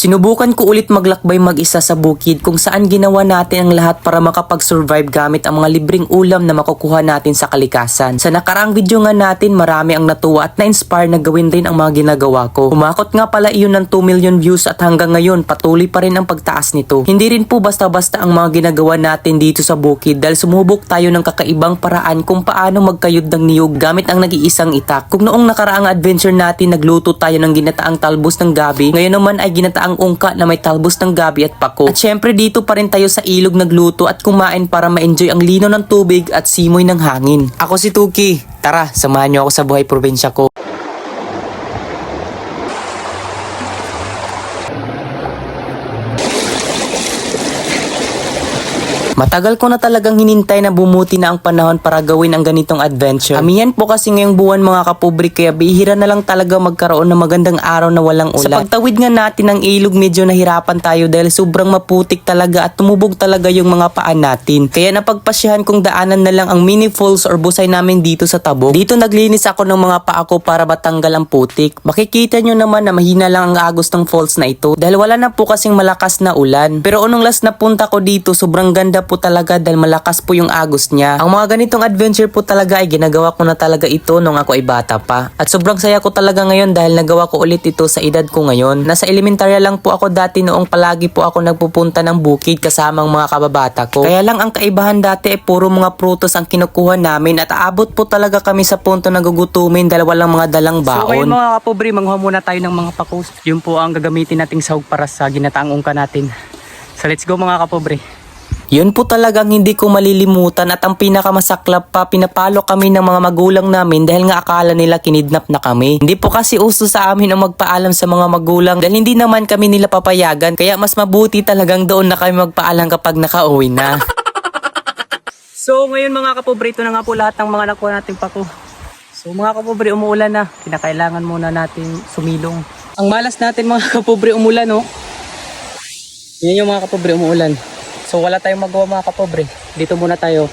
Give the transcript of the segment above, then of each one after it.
Sinubukan ko ulit maglakbay mag-isa sa bukid kung saan ginawa natin ang lahat para makapag-survive gamit ang mga libreng ulam na makukuha natin sa kalikasan. Sa nakaraang video nga natin, marami ang natuwa at na-inspire na gawin rin ang mga ginagawa ko. Umakot nga pala iyon ng 2 million views at hanggang ngayon patuloy pa rin ang pagtaas nito. Hindi rin po basta-basta ang mga ginagawa natin dito sa bukid dahil sumubok tayo ng kakaibang paraan kung paano magkayod ng niyog gamit ang nag-iisang itak. Kung noong nakaraang adventure natin nagluto tayo ng ginataang talbos ng gabi, ngayon naman ay ginataang ungka na may talbos ng gabi at pako. At syempre dito pa rin tayo sa ilog nagluto at kumain para ma-enjoy ang lino ng tubig at simoy ng hangin. Ako si Tuki. Tara, samahan niyo ako sa buhay probinsya ko. Matagal ko na talagang hinintay na bumuti na ang panahon para gawin ang ganitong adventure. Amihan po kasi ngayong buwan mga kapobre kaya bihira na lang talaga magkaroon ng magandang araw na walang ulan. Sa pagtawid nga natin ng ilog medyo nahirapan tayo dahil sobrang maputik talaga at tumubog talaga yung mga paan natin. Kaya napagpasyahan kong daanan na lang ang mini falls or busay namin dito sa tabok. Dito naglinis ako ng mga paa ko para matanggal ang putik. Makikita nyo naman na mahina lang ang agos ng falls na ito dahil wala na po kasing malakas na ulan. Pero unong last na punta ko dito sobrang ganda po talaga dahil malakas po yung agos niya. Ang mga ganitong adventure po talaga ay ginagawa ko na talaga ito nung ako ay bata pa. At sobrang saya ko talaga ngayon dahil nagawa ko ulit ito sa edad ko ngayon. Nasa elementarya lang po ako dati noong palagi po ako nagpupunta ng bukid kasama ang mga kababata ko. Kaya lang ang kaibahan dati ay puro mga prutos ang kinukuha namin at aabot po talaga kami sa punto na gugutumin dahil walang mga dalang baon. So ngayon mga kapobre, manguha muna tayo ng mga pakos. Yun po ang gagamitin nating sahog para sa ginataang ungka natin. So let's go mga kapobre. Yun po talagang hindi ko malilimutan at ang pinakamasaklap pa, pinapalo kami ng mga magulang namin dahil nga akala nila kinidnap na kami. Hindi po kasi uso sa amin ang magpaalam sa mga magulang dahil hindi naman kami nila papayagan kaya mas mabuti talagang doon na kami magpaalam kapag nakauwi na. So ngayon mga kapobre, ito na nga po lahat ng mga nakuha nating pako. So mga kapobre, umuulan na. Kinakailangan muna natin sumilong. Ang malas natin mga kapobre, umulan no. Yan yung mga kapobre, umuulan. So wala tayong magawa mga kapobre. Dito muna tayo.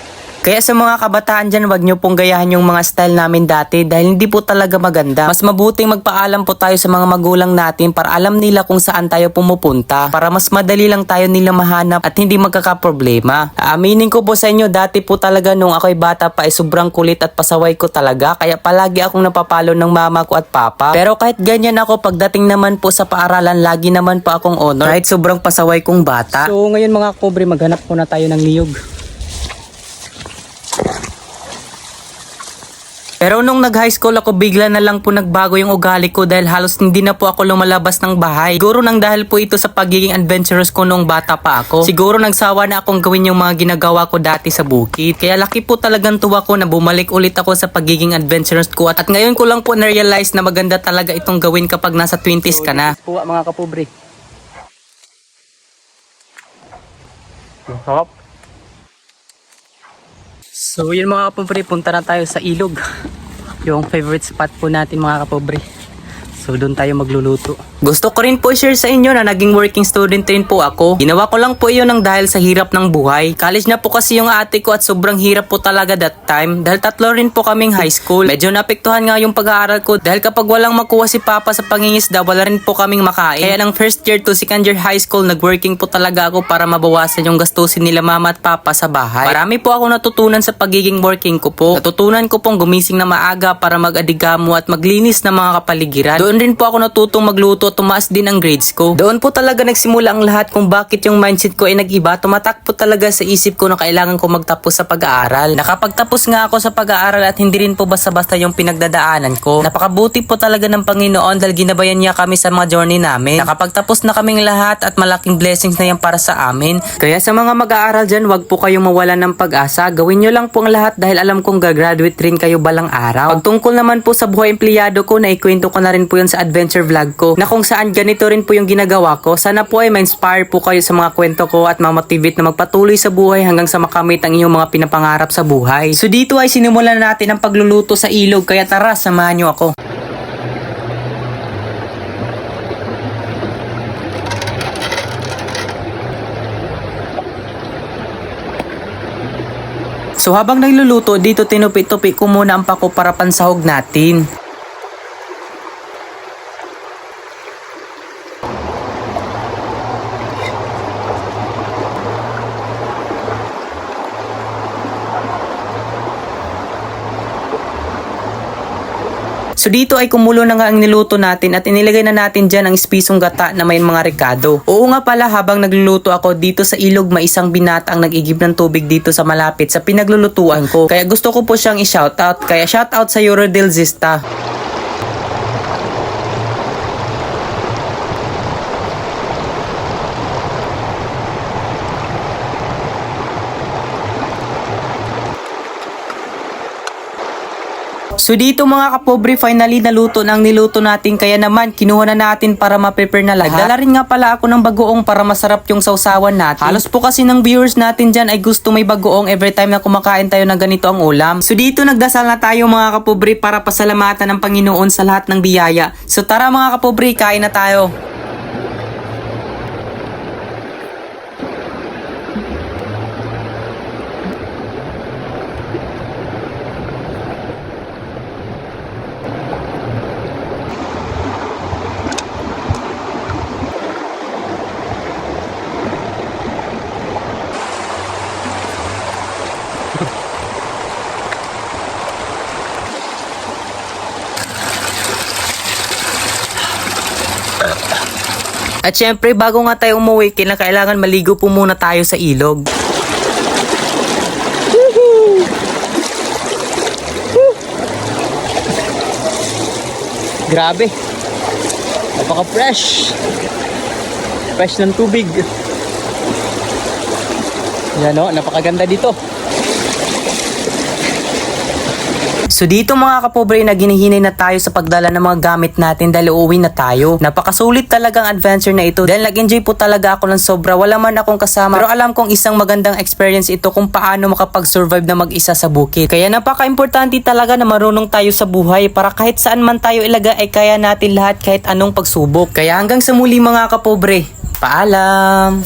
Kaya sa mga kabataan dyan, wag nyo pong gayahan yung mga style namin dati dahil hindi po talaga maganda. Mas mabuting magpaalam po tayo sa mga magulang natin para alam nila kung saan tayo pumupunta. Para mas madali lang tayo nila mahanap at hindi magkakaproblema. Aaminin ko po sa inyo, dati po talaga nung ako'y bata pa ay sobrang kulit at pasaway ko talaga. Kaya palagi akong napapalo ng mama ko at papa. Pero kahit ganyan ako, pagdating naman po sa paaralan, lagi naman po akong honor. Kahit sobrang pasaway kong bata. So ngayon mga kapobre, maghanap muna tayo ng niyog. Pero nung nag-high school ako, bigla na lang po nagbago yung ugali ko dahil halos hindi na po ako lumalabas ng bahay. Siguro nang dahil po ito sa pagiging adventurous ko nung bata pa ako. Siguro nagsawa na akong gawin yung mga ginagawa ko dati sa bukid. Kaya laki po talagang tuwa ko na bumalik ulit ako sa pagiging adventurous ko. At, at ngayon ko lang po na-realize na maganda talaga itong gawin kapag nasa 20s ka na. Kuha mga kapobre. Sarap. So yun mga kapobre, punta na tayo sa ilog. Yung favorite spot po natin mga kapobre. So doon tayo magluluto. Gusto ko rin po share sa inyo na naging working student rin po ako. Ginawa ko lang po iyon ng dahil sa hirap ng buhay. College na po kasi yung ate ko at sobrang hirap po talaga that time. Dahil tatlo rin po kaming high school. Medyo napektuhan nga yung pag-aaral ko dahil kapag walang makuha si papa sa pangingisda, wala rin po kaming makain. Kaya ng first year to second year high school, nag-working po talaga ako para mabawasan yung gastusin nila mama at papa sa bahay. Marami po ako natutunan sa pagiging working ko po. Natutunan ko pong gumising na maaga para mag-adigamo at maglinis ng mga kapaligiran. Doon rin po ako natutong magluto tumaas din ang grades ko. Doon po talaga nagsimula ang lahat kung bakit yung mindset ko ay nag-iba. Tumatak po talaga sa isip ko na kailangan ko magtapos sa pag-aaral. Nakapagtapos nga ako sa pag-aaral at hindi rin po basta-basta yung pinagdadaanan ko. Napakabuti po talaga ng Panginoon dahil ginabayan niya kami sa mga journey namin. Nakapagtapos na kaming lahat at malaking blessings na yan para sa amin. Kaya sa mga mag-aaral dyan, wag po kayong mawalan ng pag-asa. Gawin nyo lang po ang lahat dahil alam kong gagraduate rin kayo balang araw. Pagtungkol naman po sa buhay empleyado ko, naikwento ko na rin po yun sa adventure vlog ko na kung saan ganito rin po yung ginagawa ko. Sana po ay ma-inspire po kayo sa mga kwento ko at ma-motivate na magpatuloy sa buhay hanggang sa makamit ang inyong mga pinapangarap sa buhay. So dito ay sinimulan na natin ang pagluluto sa ilog kaya tara, samahan nyo ako. So habang nagluluto, dito tinupi-tupi ko muna ang pako para pansahog natin. So dito ay kumulo na nga ang niluto natin at inilagay na natin dyan ang spisong gata na may mga rekado. Oo nga pala habang nagluluto ako dito sa ilog may isang binata ang nag-igib ng tubig dito sa malapit sa pinaglulutuan ko. Kaya gusto ko po siyang i-shoutout. Kaya shoutout sa Eurodil So dito mga kapobre, finally naluto na ang niluto natin kaya naman kinuha na natin para ma-prepare na lahat. Nagdala rin nga pala ako ng bagoong para masarap yung sausawan natin. Halos po kasi ng viewers natin dyan ay gusto may bagoong every time na kumakain tayo ng ganito ang ulam. So dito nagdasal na tayo mga kapobre para pasalamatan ng Panginoon sa lahat ng biyaya. So tara mga kapobre, kain na tayo. At syempre, bago nga tayo umuwi, kailangan maligo po muna tayo sa ilog. Grabe. Napaka-fresh. Fresh ng tubig. Yan o, napakaganda dito. So dito mga kapobre na ginihinay na tayo sa pagdala ng mga gamit natin dahil uuwi na tayo. Napakasulit talagang adventure na ito dahil nag-enjoy po talaga ako ng sobra. Wala man akong kasama pero alam kong isang magandang experience ito kung paano makapag-survive na mag-isa sa bukid. Kaya napaka-importante talaga na marunong tayo sa buhay para kahit saan man tayo ilagay ay kaya natin lahat kahit anong pagsubok. Kaya hanggang sa muli mga kapobre, paalam!